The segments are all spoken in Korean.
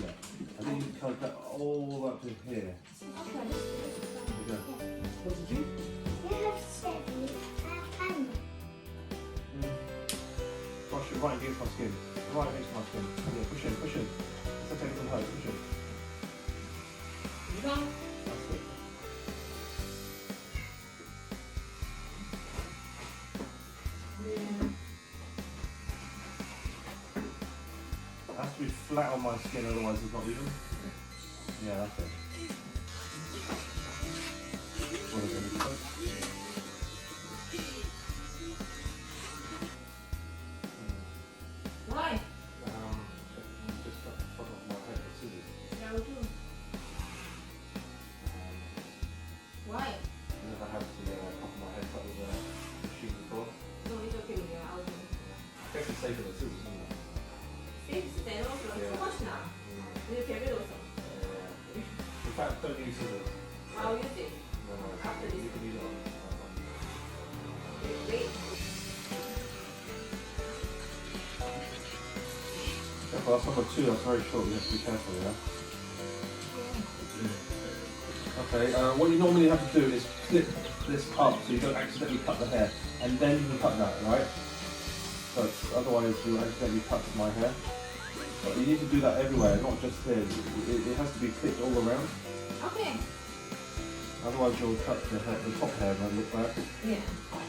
that. I think you count that all up to here. Okay. What did you? Push it right against my skin. Right against my skin. Yeah, push in, push. It flat on my skin, otherwise it's not even. Yeah, that's it. In fact, don't use scissors. I'll use it. After this. you can use it on. on Wait. Careful, that's number two, that's very short, you have to be careful, yeah? Okay, uh, what you normally have to do is clip this up so you don't accidentally cut the hair, and then you can cut that, right? But otherwise you'll accidentally cut my hair. But you need to do that everywhere, not just here. It, it has to be clipped all around. Okay. Otherwise you'll cut the, hair, the top hair and look back. Yeah.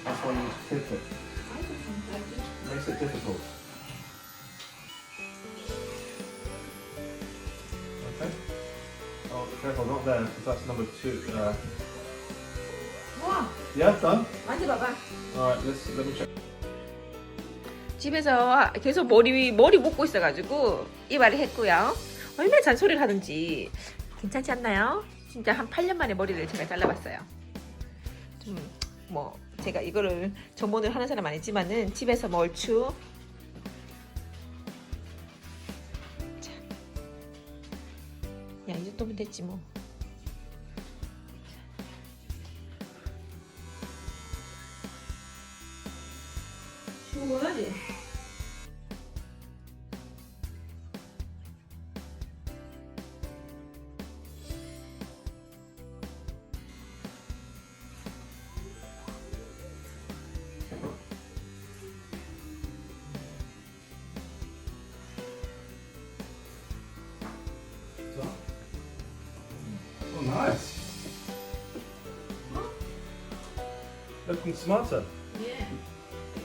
That's why you need to clip it. I think I. It makes it difficult. Okay. Oh, careful, not there, because that's number two. Uh... Wow. Yeah, done. I did that back. Alright, let's let me check. 집에서 계속 머리 머리 묶고 있어가지고 이발을 했고요. 얼마나 잔소리를 하는지 괜찮지 않나요? 진짜 한 8년 만에 머리를 제가 잘라봤어요. 좀 뭐 제가 이거를 전문을 하는 사람 아니지만은 집에서 뭐 얼추 자, 야, 이 정도면 됐지 뭐. 시원하지? Oh, nice. Looking smarter. 예. 유튜브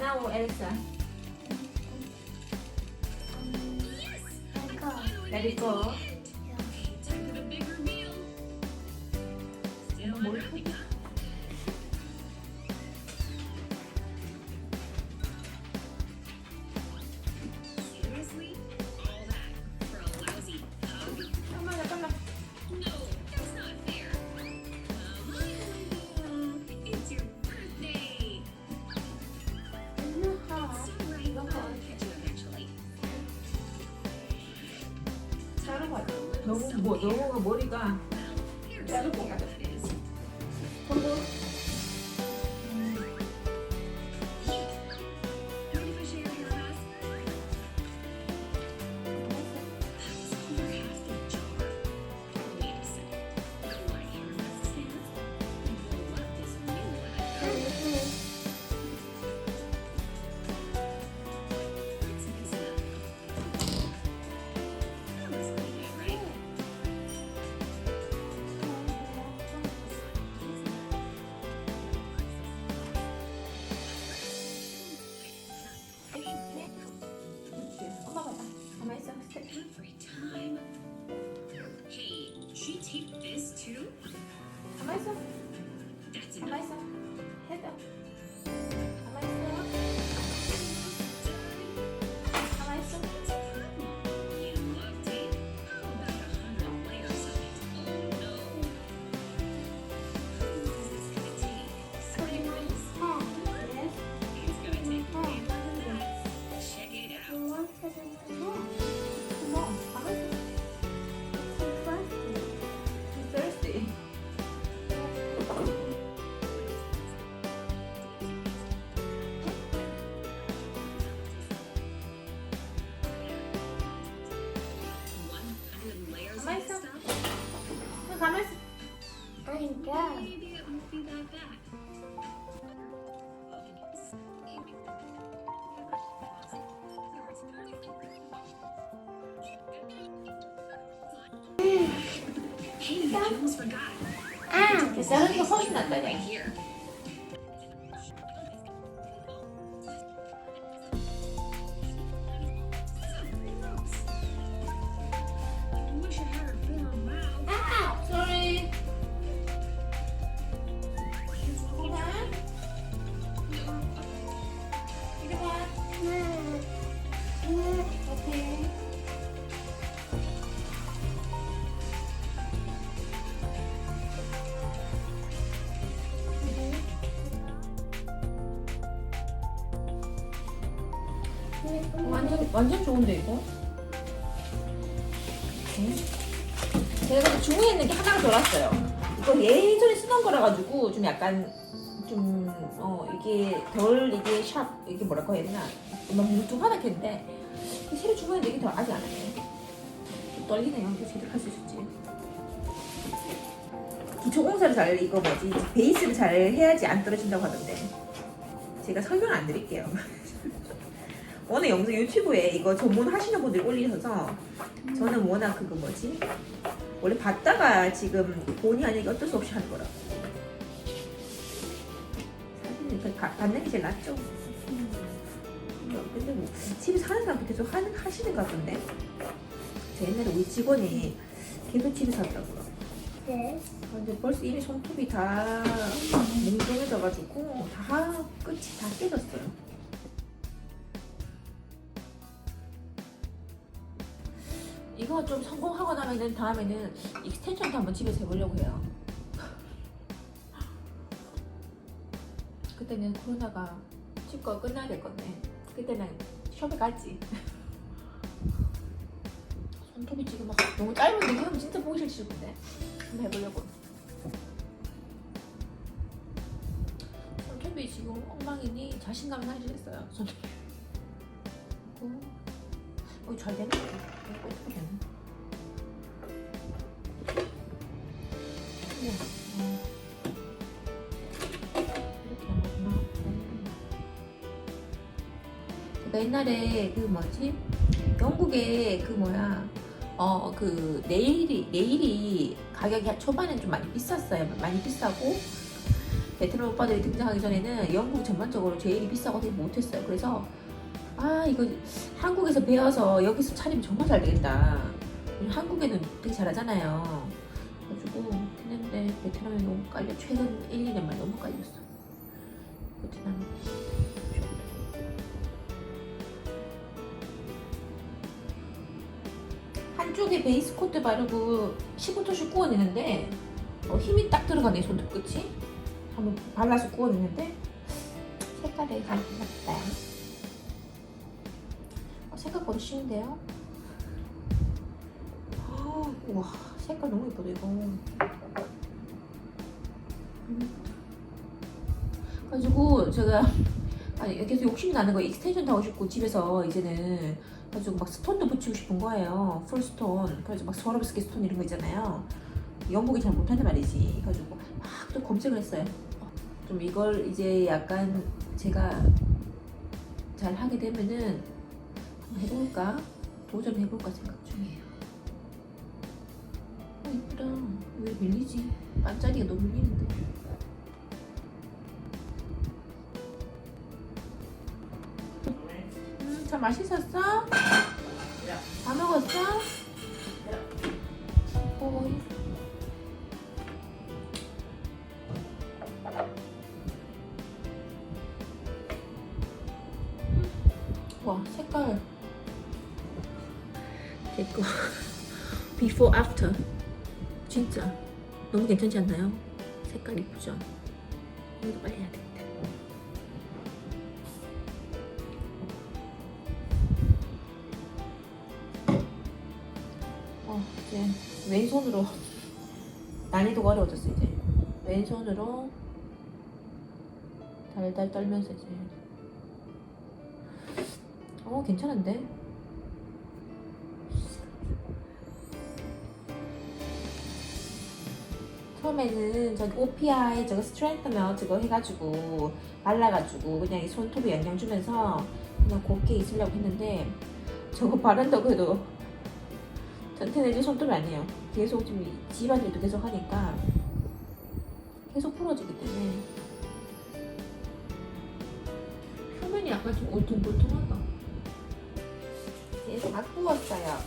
Anna or Elsa? Let it go. Seriously? 너무 뭐 너무 머리가 That'll Ah, is that? Ah, que that recogiendo, Right here. 완전 좋은데 이거. 응? 제가 근데 주문에 있는 게 하나가 더 왔어요. 이거 예전에 쓰던 거라 가지고 좀 약간 좀 어 이게 덜 이게 샵 이게 해야 되나 너무 뭉뚱하다겠는데 새로 주문했는데 이게 더 아직 안 왔네. 좀 떨리네요. 이거 제대로 할수 있을지. 기초 공사를 잘 이거 뭐지 베이스를 잘 해야지 안 떨어진다고 하던데 제가 설명 안 드릴게요. 오늘 영상 유튜브에 이거 전문 하시는 분들 올리셔서 저는 워낙 그거 뭐지? 원래 봤다가 지금 본의 아니게 어쩔 수 없이 하는 거라고. 사실 그 가- 받는 게 제일 낫죠. 음. 근데 뭐 집에 사는 사람도 계속 하는, 하시는가 본데? 저 옛날에 우리 직원이 계속 집에 살더라고요 This. 근데 벌써 이미 손톱이 다 뭉뚱해져가지고 다 끝이 다 깨졌어요 이거 좀 성공하고 나면은 다음에는 익스텐션도 한번 집에서 해보려고 해요. 그때는 코로나가 치과 끝나야 될 건데 그때는 숍에 갔지. 손톱이 지금 막 너무 짧은데 이거 진짜 보기 싫을 건데 한번 해보려고. 손톱이 지금 엉망이니 자신감이 상해지겠어요. 손톱이. 그리고 어, 잘 되네. 제가 옛날에 그 뭐지? 영국에 그 뭐야? 어, 그 네일이 네일이 가격이 초반엔 좀 많이 비쌌어요. 많이 비싸고 베트남 오빠들이 등장하기 전에는 영국 전반적으로 제일이 비싸고 되게 못했어요. 그래서 아 이거 한국에서 배워서 여기서 차리면 정말 잘 되겠다. 한국에는 되게 잘하잖아요. 그래가지고 했는데 베트남에 너무 깔려 최근 1, 2년 만에 너무 깔렸어. 베트남. 한쪽에 베이스 코트 바르고 15초씩 구워내는데 어, 힘이 딱 들어가네 손톱 끝이. 한번 발라서 구워내는데 색깔이 잘 맞다. 어, 생각보다 쉬운데요? 아, 와 색깔 너무 예쁘다 이거. 음. 가지고 제가 아니 계속 욕심 나는 거 익스텐션도 하고 싶고 집에서 이제는 가지고 막 스톤도 붙이고 싶은 거예요. 풀스톤. 그래서 막 스와로브스키 스톤 이런 거 있잖아요. 영국이 잘 못한단 말이지. 가지고 막 또 검색을 했어요. 좀 이걸 이제 약간 제가 잘 하게 되면은 해볼까? 도전해볼까 생각 중이에요. 어, 이쁘다. 왜 밀리지? 반짝이가 너무 밀리는데. 음, 잘 맛있었어? 다 먹었어? 오이. 와, 색깔. 이. 됐고 before after 진짜 너무 괜찮지 않나요? 색깔 이쁘죠? 이거 빨리 해야 되겠다. 어 왼손으로 난이도가 어려워졌어 이제 왼손으로 달달 떨면서 이제 어 괜찮은데? 처음에는 저기 오피아에 저거 스트레이트너 저거 해가지고 발라가지고 그냥 이 손톱에 영향 주면서 그냥 곱게 있으려고 했는데 저거 바른다고 해도 튼튼해진 손톱이 아니에요. 계속 좀이 집안일도 계속 하니까 계속 풀어지기 때문에 표면이 약간 좀 울퉁불퉁하다. 구웠어요.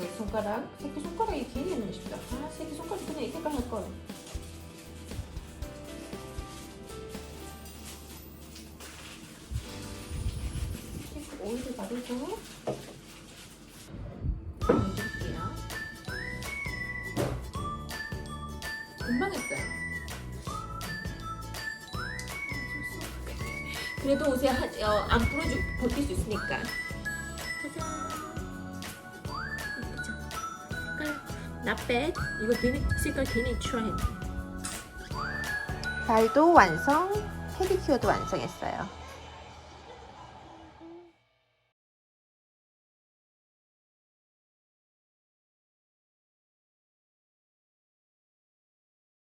여기 손가락, 새끼 손가락이 괜히 했나 싶다. 아, 새끼 손가락 그냥 이렇게 할 걸. 새끼 바르고 올릴게요. 금방 했어요. 그래도 옷에 한, 어, 안 부러지고 벗길 수 있으니까. bad. 이거 괜히 색깔 괜히 추가했네. 발도 완성, 페디큐어도 완성했어요.